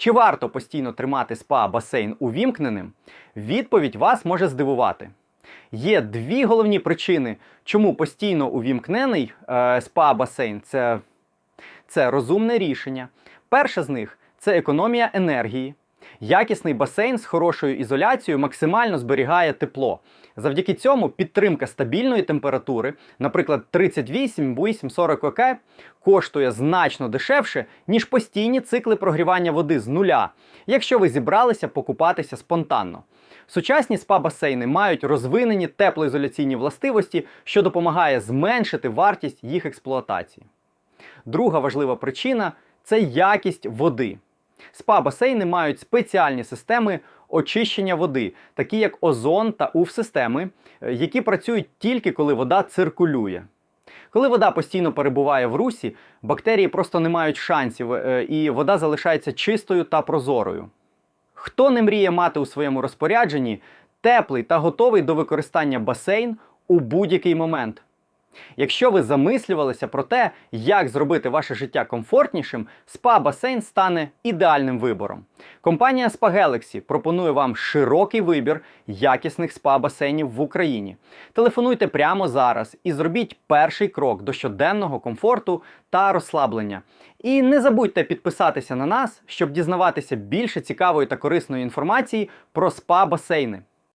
Чи варто постійно тримати спа-басейн увімкненим? Відповідь вас може здивувати. Є дві головні причини, чому постійно увімкнений е, спа-басейн це, це розумне рішення. Перша з них це економія енергії. Якісний басейн з хорошою ізоляцією максимально зберігає тепло. Завдяки цьому підтримка стабільної температури, наприклад, 38, 8, 40 ОК, коштує значно дешевше, ніж постійні цикли прогрівання води з нуля, якщо ви зібралися покупатися спонтанно. Сучасні спа-басейни мають розвинені теплоізоляційні властивості, що допомагає зменшити вартість їх експлуатації. Друга важлива причина це якість води. Спа-басейни мають спеціальні системи очищення води, такі як озон та УВ-системи, е, які працюють тільки коли вода циркулює. Коли вода постійно перебуває в русі, бактерії просто не мають шансів, е, і вода залишається чистою та прозорою. Хто не мріє мати у своєму розпорядженні теплий та готовий до використання басейн у будь-який момент? Якщо ви замислювалися про те, як зробити ваше життя комфортнішим, спа-басейн стане ідеальним вибором. Компанія Spa Galaxy пропонує вам широкий вибір якісних спа-басейнів в Україні. Телефонуйте прямо зараз і зробіть перший крок до щоденного комфорту та розслаблення. І не забудьте підписатися на нас, щоб дізнаватися більше цікавої та корисної інформації про спа-басейни.